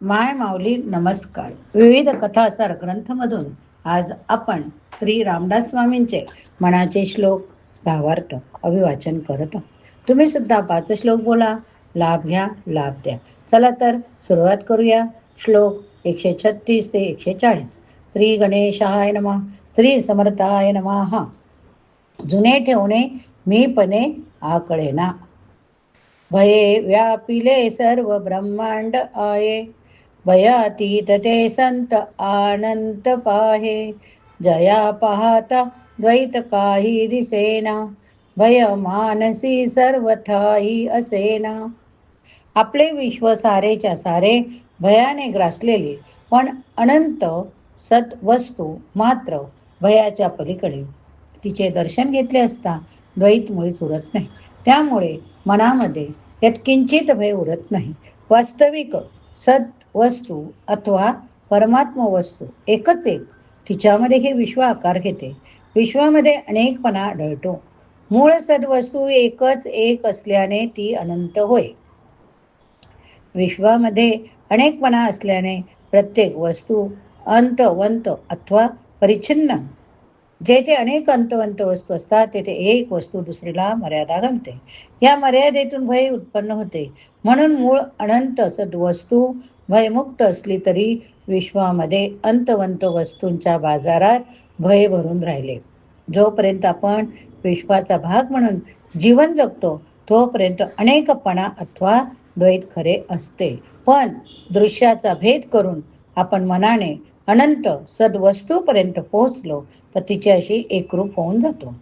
माय माऊली नमस्कार. विविध कथासार ग्रंथमधून आज आपण श्री रामदास स्वामींचे मनाचे श्लोक भावार्थ अभिवाचन करत आहोत. तुम्ही सुद्धा पाच श्लोक बोला लाभ घ्या लाभ द्या. चला तर सुरुवात करूया. श्लोक एकशे छत्तीस ते एकशे चाळीस. श्री गणेशाय नमा. श्री समर्थाय नमः. जुने ठेवणे मीपणे आकळे ना भये व्यापिले सर्व ब्रह्मांड आये भयातीत ते संत आनंत पाहे। जया पाहता द्वैत काही दिसेना। भय मानसी सर्वथाही असेना। आपले विश्व सारेच्या सारे भयाने ग्रासलेले पण अनंत सत वस्तू मात्र भयाच्या पलीकडे। तिचे दर्शन घेतले असता द्वैत मुळीच उरत नाही त्यामुळे मनामध्ये यात किंचित भय उरत नाही। वास्तविक सत वस्तू अथवा परमात्म वस्तू एकच एक तिच्यामध्ये हे विश्व आकार घेते. विश्वामध्ये अनेकपणा आढळतो. मूळ सद्वस्तू एकच एक असल्याने ती अनंत होय. विश्वामध्ये अनेकपणा असल्याने प्रत्येक वस्तू अंतवंत अथवा परिच्छिन्न. जेथे अनेक अंतवंत वस्तू असतात तेथे एक वस्तू दुसरीला मर्यादा घालते. या मर्यादेतून भय उत्पन्न होते. म्हणून मूळ अनंत सद्वस्तू भयमुक्त असली तरी विश्वामध्ये अंतवंत वस्तूंच्या बाजारात भय भरून राहिले. जोपर्यंत आपण विश्वाचा भाग म्हणून जीवन जगतो तोपर्यंत अनेकपणा अथवा द्वैत खरे असते. पण दृश्याचा भेद करून आपण मनाने अनंत सद्वस्तूपर्यंत पोहोचलो तर तिच्याशी एकरूप होऊन जातो.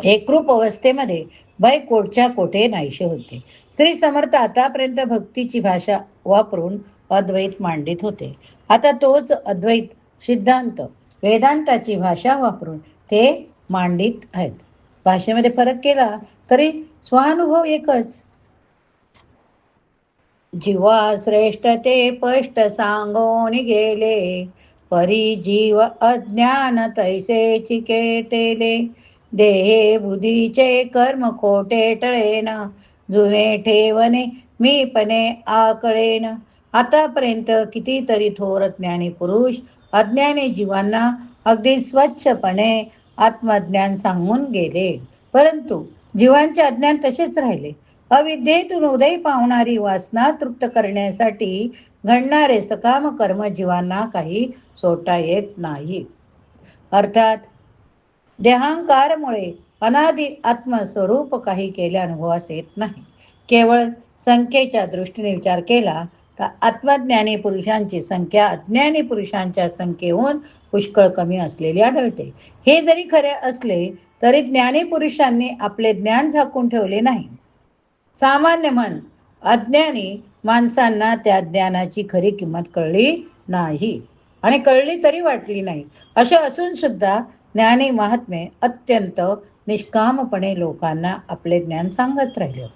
एकरूप अवस्थेमध्ये भय कोटच्या कोठे नाहीशे होते. श्री समर्थ आतापर्यंत भक्तीची भाषा वापरून अद्वैत मांडित होते. आता तोच अद्वैत सिद्धांत वेदांताची भाषा वापरून ते मांडित आहेत. भाषेमध्ये फरक केला तरी स्वानुभव एकच. जीवा श्रेष्ठ ते स्पष्ट सांगून गेले. परी जीव अज्ञान तैसे चिकेटेले देहे बुद्धीचे कर्म खोटे टळेन. जुने ठेवणे मीपणे आकळेन. आतापर्यंत कितीतरी थोर ज्ञानी पुरुष अज्ञानी जीवांना अगदी स्वच्छपणे आत्मज्ञान सांगून गेले. परंतु जीवांचे अज्ञान तसेच राहिले. अविद्येतून उदय पावणारी वासना तृप्त करण्यासाठी घडणारे सकाम कर्म जीवांना काही सोटा येत नाही. अर्थात देहांकारमुळे अनादि आत्मस्वरूप काही केल्या अनुभवास येत नाही. केवळ संख्येच्या दृष्टीने विचार केला तर आत्मज्ञानी पुरुषांची संख्या अज्ञानी पुरुषांच्या संख्येहून पुष्कळ कमी असलेली आढळते. हे जरी खरे असले तरी ज्ञानी पुरुषांनी आपले ज्ञान झाकून ठेवले नाही. सामान्य मन अज्ञानी माणसांना त्या ज्ञानाची खरी किंमत कळली नाही आणि कळली तरी वाटली नाही. असे असून सुद्धा ज्ञानी महात्मे अत्यंत निष्कामपणे लोकांना आपले ज्ञान सांगत राहिले.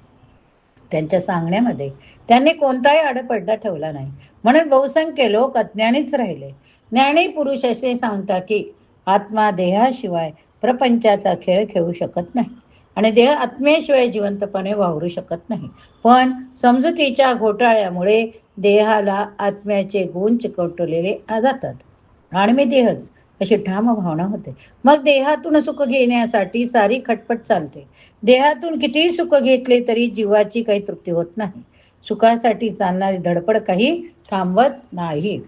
त्यांच्या सांगण्यामध्ये त्यांनी कोणताही आडपड्डा ठेवला नाही. म्हणून बहुसंख्य लोक अज्ञानीच राहिले. ज्ञानी पुरुष असे सांगता की आत्मा देहाशिवाय प्रपंचाचा खेळ खेळू शकत नाही आणि देह आत्मेशिवाय जिवंतपणे वावरू शकत नाही. पण समजुतीच्या घोटाळ्यामुळे देहाला आत्म्याचे गुण चिकटवलेले जातात. आणि मी देहच अशी ठाम भावना होते. मग देहातून सुख घेण्यासाठी सारी खटपट चालते. देहातून कितीही सुख घेतले तरी जीवाची काही तृप्ती होत नाही. सुखासाठी चालणारी धडपड काही थांबत नाही.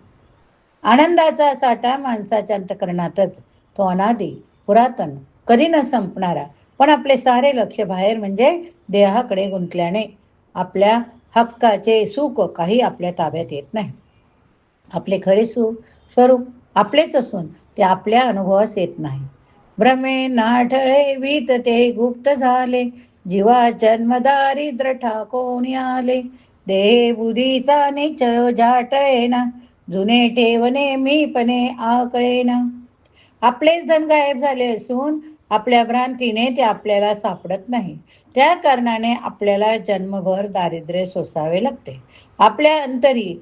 आनंदाचा साठा माणसाच्या अंतकरणातच. तो अनादी पुरातन कधी न संपणारा पण आपले सारे लक्ष बाहेर म्हणजे देहाकडे गुंतल्याने आपल्या हक्काचे सुख काही आपल्या ताब्यात येत नाही. आपले खरे सुख स्वरूप आपलेच असून ते आपल्या अनुभवास येत नाही. भ्रमे नाठळे वीत ते गुप्त झाले. जीवा जन्मदारिद्र ठाकोनी आले. देह बुधीचा निचय जाटळेना. जुने ठेवणे मीपणे आकळेना. आपलेच जण गायब झाले असून आपल्या भ्रांतीने ते आपल्याला सापडत नाही. त्या कारणाने आपल्याला जन्मभर दारिद्र्य सोसावे लागते. आपल्या अंतरी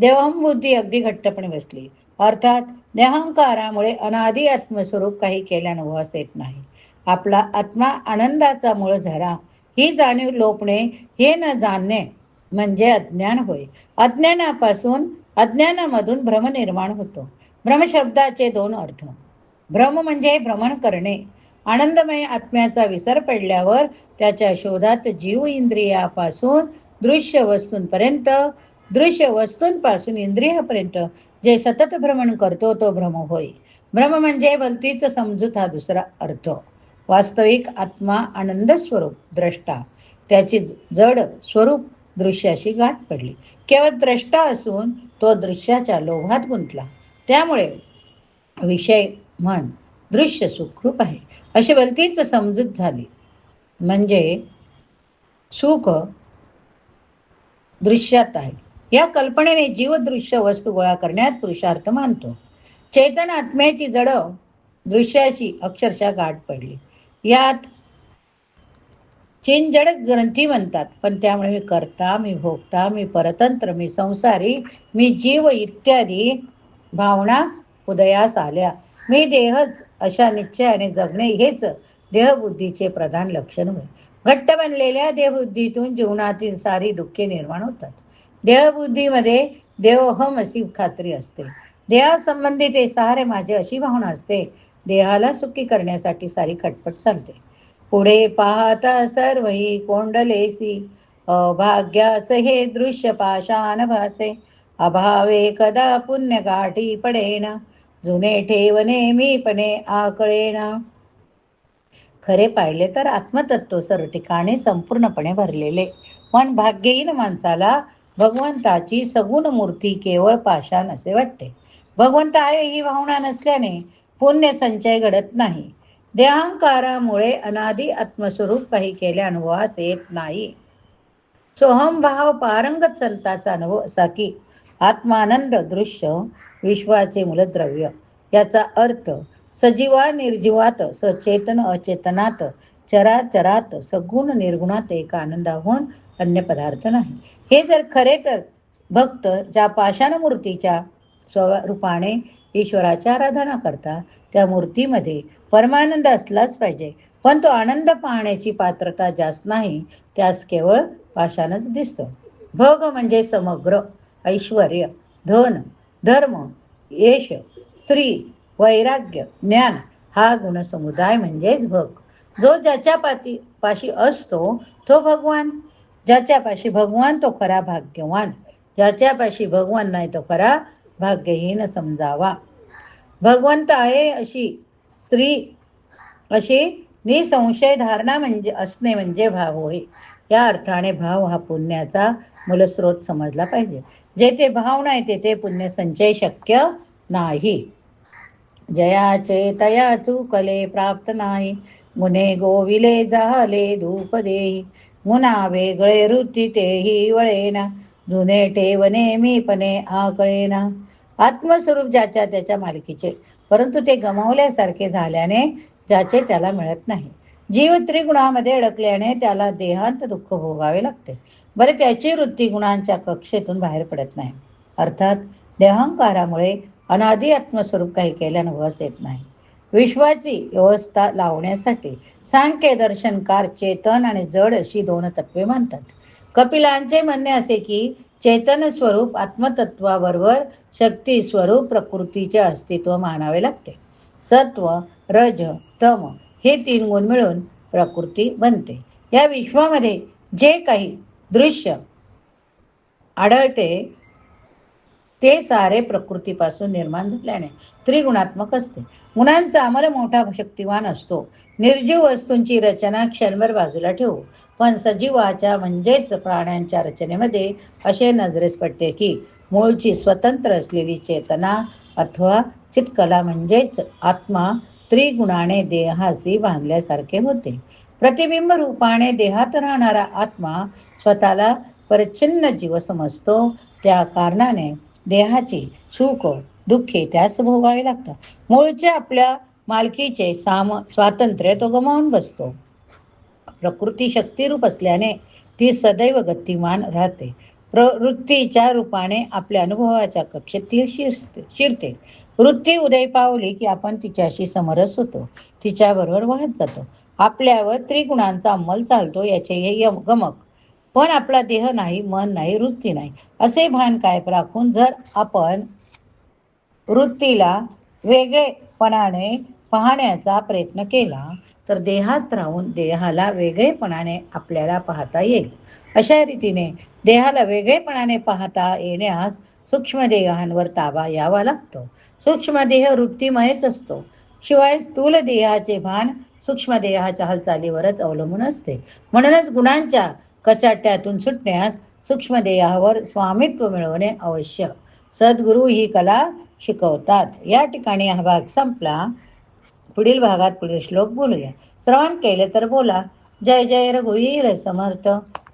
देवहंबुद्धी अगदी घट्टपणे बसली. अर्थात देहंकारामुळे अनादी आत्मस्वरूप काही केल्या येत नाही. आपला आत्मा आनंदाचा मूळ झाला. ही जाणीव लोपणे हे न जाणणे म्हणजे अज्ञान होय. अज्ञानापासून अज्ञानामधून भ्रम निर्माण होतो. भ्रमशब्दाचे दोन अर्थ. भ्रम म्हणजे भ्रमण करणे. आनंदमय आत्म्याचा विसर पडल्यावर त्याच्या शोधात जीव इंद्रियापासून दृश्य वस्तूंपर्यंत दृश्य वस्तूंपासून इंद्रियापर्यंत जे सतत भ्रमण करतो तो भ्रम होय. भ्रम म्हणजे भलतीच समजूत हा दुसरा अर्थ. वास्तविक आत्मा आनंद स्वरूप द्रष्टा. त्याची जड स्वरूप दृश्याशी गाठ पडली. केवळ द्रष्टा असून तो दृश्याच्या लोभात गुंतला. त्यामुळे विषय म्हण दृश्य सुखरूप आहे. अशी भलतीच समजूत झाली. म्हणजे सुख दृश्यात आहे. या कल्पनेने जीवदृश्य वस्तू गोळा करण्यात पुरुषार्थ मानतो. चेतन आत्म्याची जड दृश्याशी अक्षरशः गाठ पडली. यात चिंजड ग्रंथी म्हणतात पण त्यामुळे मी करता मी भोगता मी परतंत्र मी संसारी मी जीव इत्यादी भावना उदयास आल्या. मी देहच अशा निश्चयाने जगणे हेच देहबुद्धीचे प्रधान लक्षण होय. घट्ट बनलेल्या देहबुद्धीतून जीवनातील सारी दुःखे निर्माण होतात. देहबुद्धीमध्ये देवहम अशी खात्री असते. देहासंबंधी ते सारे माझे अशी भावना असते. देहाला सुखी करण्यासाठी सारी खटपट चालते. पुढे पाहता सर्व ही कोंडलेसी. अभाग्यास हे दृश्य पाशान भासे. अभावे कदा पुण्य गाठी पडेन. जुने ठेवणे मीपणे आकळेन. खरे पाहिले तर आत्मतत्व सर ठिकाणी संपूर्णपणे भरलेले. पण भाग्यहीन माणसाला भगवंताची सगुण मूर्ती केवळ पाषाण असे वाटते. भगवंत आहे ही भावना नसल्याने पुण्य संचय घडत नाही. देहांकारामुळे अनादी आत्मस्वरूप काही केल्या अनुभवास येत नाही. सोहम भाव पारंगत संताचा अनुभव असा की आत्मानंद दृश्य विश्वाचे मूलद्रव्य याचा अर्थ सजीवा निर्जीवात सचेतन अचेतनात चराचरात सगुण निर्गुणात एक आनंदाहून अन्य पदार्थ नाही. हे जर खरे तर भक्त ज्या पाषाण मूर्तीच्या स्वरूपाने ईश्वराची आराधना करता त्या मूर्तीमध्ये परमानंद असलाच पाहिजे. पण तो आनंद पाहण्याची पात्रता जास्त नाही त्यास केवळ पाषाणच दिसतो. भोग म्हणजे समग्र ऐश्वर धन धर्म यश स्त्री वैराग्य ज्ञान हा गुणसमुदाय म्हणजेच भग. जो ज्याच्या पाती पाशी असतो तो भगवान. ज्याच्यापाशी भगवान तो खरा भाग्यवान. ज्याच्यापाशी भगवान नाही तो खरा भाग्यहीन समजावा. भगवंत आहे अशी स्त्री अशी निसंशय धारणा म्हणजे असणे म्हणजे भाव होय. या अर्थाने भाव हा पुण्याचा मूलस्रोत समजला पाहिजे. जेथे भाव नाही तेथे पुण्य संचय शक्य नाही. जयाचे तया चुकले प्राप्त नाही. गुन्हे गोविले झाले धूप देई. मुना वेगळे वृत्ती तेही वळेना. जुने ठेवणे मीपणे आकळेना. आत्मस्वरूप ज्याच्या त्याच्या मालकीचे. परंतु ते गमावल्यासारखे झाल्याने ज्याचे त्याला मिळत नाही. जीव त्रिगुणामध्ये अडकल्याने त्याला देहांत दुःख भोगावे लागते. बरे त्याची वृत्ती गुणांच्या कक्षेतून बाहेर पडत नाही. अर्थात देहांकारामुळे अनादी आत्मस्वरूप काही केल्यानं वस येत नाही. विश्वाची व्यवस्था लावण्यासाठी सांख्य दर्शनकार चेतन आणि जड अशी दोन तत्वे मानतात. कपिलांचे म्हणणे असे की चेतन स्वरूप आत्मतत्वाबरोबर शक्ती स्वरूप प्रकृतीचे अस्तित्व मानावे लागते. सत्व रज तम हे तीन गुण मिळून प्रकृती बनते. या विश्वामध्ये जे काही दृश्य आढळते ते सारे प्रकृतीपासून निर्माण झाल्याने त्रिगुणात्मक असते. गुणांचा आम्हाला मोठा शक्तिवान असतो. निर्जीव वस्तूंची रचना क्षणभर बाजूला ठेवू. पण सजीवाच्या म्हणजेच प्राण्यांच्या रचनेमध्ये असे नजरेस पडते की मूळची स्वतंत्र असलेली चेतना अथवा चिटकला म्हणजेच आत्मा त्रिगुणाने देहाशी बांधल्यासारखे होते. प्रतिबिंब रूपाने देहात राहणारा आत्मा स्वतःला परिच्छिन्न जीव समजतो. त्या कारणाने देहाची सुख दुःखे त्यास भोगावे लागतात. मूळचे आपल्या मालकीचे साम स्वातंत्र्य तो गमावून बसतो. प्रकृती शक्तिरूप असल्याने ती सदैव गतिमान राहते. प्रवृत्तीच्या रूपाने आपल्या अनुभवाच्या कक्षेत ती शिरते शिरते. वृत्ती उदय पावली की आपण तिच्याशी समरस होतो. तिच्याबरोबर वाहत जातो. आपल्यावर त्रिगुणांचा अंमल चालतो याचे हे गमक पण आपला देह नाही मन नाही वृत्ती नाही. असे भान काय राखून जर आपण वृत्तीला वेगळेपणाने पाहण्याचा प्रयत्न केला तर देहात राहून देहाला वेगळेपणाने आपल्याला पाहता येईल. अशा रीतीने देहाला वेगळेपणाने पाहता येण्यास सूक्ष्मदेहांवर ताबा यावा लागतो. सूक्ष्मदेह वृत्तीमयच असतो. शिवाय स्थूल देहाचे भान सूक्ष्मदेहाच्या हालचालीवरच अवलंबून असते. म्हणूनच गुणांच्या कचाट्यातून सुटण्यास सूक्ष्मदेहावर स्वामित्व मिळवणे आवश्यक सद्गुरू ही कला शिकवतात. या ठिकाणी हा भाग संपला. पुढील भागात पुढील श्लोक बोलूया. श्रवण केले तर बोला. जय जय रघुवीर समर्थ.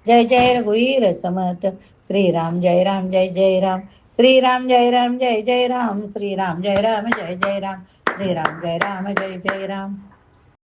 जय जय रघुवीर समर्थ. श्रीराम जय राम जय जय राम. श्रीराम जय राम जय जय राम. श्रीराम जय राम जय जय राम. श्रीराम जय राम जय जय राम.